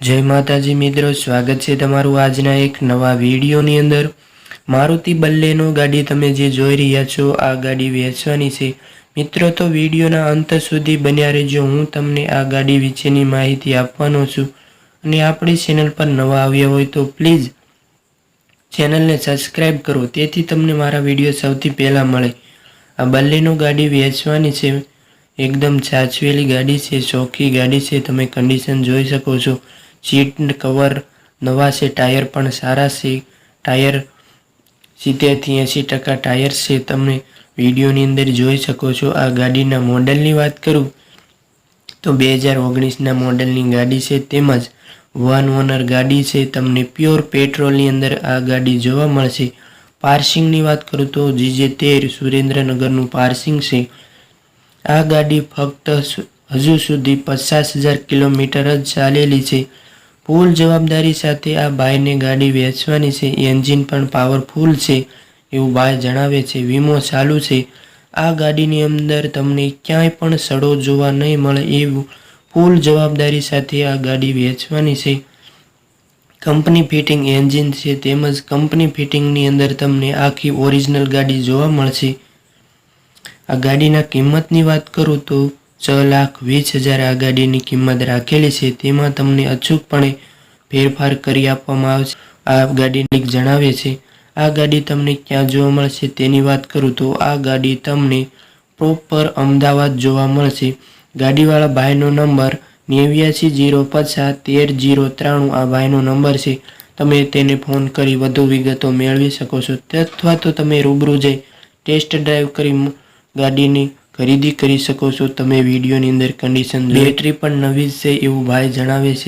જય માતાજી મિત્રો, સ્વાગત છે તમારું આજના એક નવા વિડીયોની અંદર. મારુતિ બલ્લેનો ગાડી તમે જે જોઈ રહ્યા છો, આ ગાડી વેચવાની છે. મિત્રો, તો વિડીયોના અંત સુધી બન્યા રહેજો. હું તમને આ ગાડી વિશેની માહિતી આપવાનો છું. અને આપણી ચેનલ પર નવા આવ્યા હોય તો પ્લીઝ ચેનલને સબસ્ક્રાઈબ કરો. તેથી તમને મારા વીડિયો સૌથી પહેલાં મળે. આ બલ્લેનો ગાડી વેચવાની છે. એકદમ સાચવેલી ગાડી છે ચોખ્ખી ગાડી છે. તમે કન્ડિશન જોઈ શકો છો. સીટ કવર નવા છે ટાયર પણ સારા છે. ટાયર સિત્તેરથી એંસી ટકા ટાયર છે. તમે વિડીયોની અંદર જોઈ શકો છો આ ગાડીના મોડલની વાત કરું તો બે હજાર ઓગણીસના મોડલની ગાડી છે. તેમજ વન ઓનર ગાડી છે. તમને પ્યોર પેટ્રોલની અંદર આ ગાડી જોવા મળશે. પાર્સિંગની વાત કરું તો જીજે તેર સુરેન્દ્રનગરનું પાર્સિંગ છે. આ ગાડી ફક્ત હજુ સુધી પચાસ હજાર કિલોમીટર જ ચાલેલી છે. ફૂલ જવાબદારી સાથે આ બાયને ગાડી વેચવાની છે. એન્જિન પણ પાવરફુલ છે એવું બાય જણાવે છે. વીમો ચાલુ છે. આ ગાડીની અંદર તમને ક્યાંય પણ સડો જોવા નહીં મળે એવું ફૂલ જવાબદારી સાથે આ ગાડી વેચવાની છે. કંપની ફિટિંગ એન્જિન છે તેમજ કંપની ફિટિંગની અંદર તમને આખી ઓરિજિનલ ગાડી જોવા મળશે. આ ગાડીના કિંમતની વાત કરું તો છ લાખ વીસ હજાર આ ગાડીની કિંમત રાખેલી છે. તેમાં તમને અચૂકપણે ફેરફાર કરી આપવામાં આવશે. આ ગાડીની જણાવે છે. આ ગાડી તમને ક્યાં જોવા મળશે તેની વાત કરું તો આ ગાડી તમને પ્રોપર અમદાવાદ જોવા મળશે. ગાડીવાળા ભાઈનો નંબર નેવ્યાસી જીરો પચાસ તેર જીરો ત્રાણું આ ભાઈનો નંબર છે. તમે તેને ફોન કરી વધુ વિગતો મેળવી શકો છો. અથવા તો તમે રૂબરૂ જઈ ટેસ્ટ ડ્રાઈવ કરી ગાડીની ખરીદી કરી શકો છો. તમે વિડીયોની અંદર કન્ડિશન બેટરી પણ નવી છે એવું ભાઈ જણાવે છે.